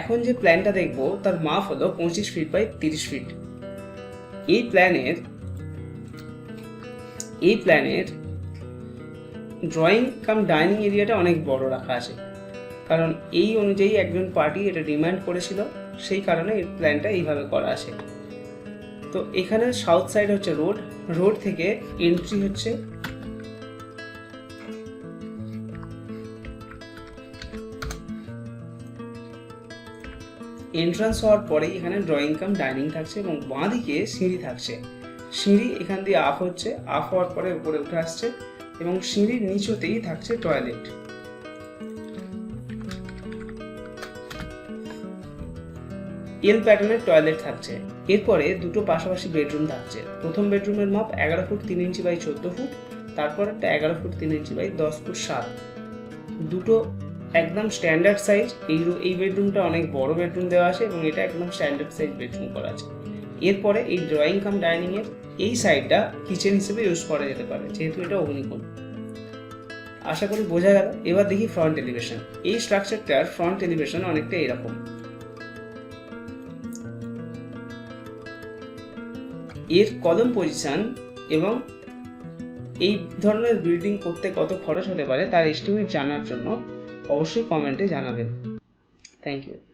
এখন যে প্ল্যানটা দেখব, তার মাপ হলো পঁচিশ ফিট বাই তিরিশ ফিট এই প্ল্যানের এই প্ল্যানের ড্রয়িং কাম ডাইনিং এরিয়াটা অনেক বড় রাখা আছে। কারণ এই অনুযায়ী একজন পার্টি এটা ডিমান্ড করেছিল, সেই কারণে এই প্ল্যানটা এইভাবে করা আছে। তো এখানে সাউথ সাইড হচ্ছে রোড রোড থেকে এন্ট্রি হচ্ছে এন্ট্রান্স হওয়ার পরেই এখানে ড্রয়িং কাম ডাইনিং থাকছে এবং বাঁ দিকে সিঁড়ি থাকছে। সিঁড়ি এখান দিয়ে আপ হচ্ছে আপ হওয়ার পরে উপরে উঠে আসছে এবং সিঁড়ির নিচতেই থাকছে টয়লেট এল প্যাটার্নের টয়লেট থাকছে। এরপরে দুটো পাশাপাশি বেডরুম থাকছে। প্রথম বেডরুমের মাপ এগারো ফুট তিন ইঞ্চি বাই চোদ্দ ফুট, তারপর একটা এগারো ফুট তিন ইঞ্চি বাই দশ ফুট সাত। দুটো একদম স্ট্যান্ডার্ড সাইজ এই এই বেডরুমটা অনেক বড় বেডরুম দেওয়া আছে এবং এটা একদম স্ট্যান্ডার্ড সাইজ বেডরুম করা আছে। এরপরে এই ড্রয়িং কাম ডাইনিং এর এই সাইডটা কিচেন হিসেবে ইউজ করা যেতে পারে, যেহেতু এটা অগ্নিকোণ। আশা করি বোঝা গেল। এবার দেখি ফ্রন্ট এলিভেশন এই স্ট্রাকচারটার ফ্রন্ট এলিভেশন অনেকটা এরকম। এর কলম পজিশন এবং এই ধরনের বিল্ডিং করতে কত খরচ হতে পারে তার এস্টিমেট জানার জন্য অবশ্যই কমেন্টে জানাবেন। Thank you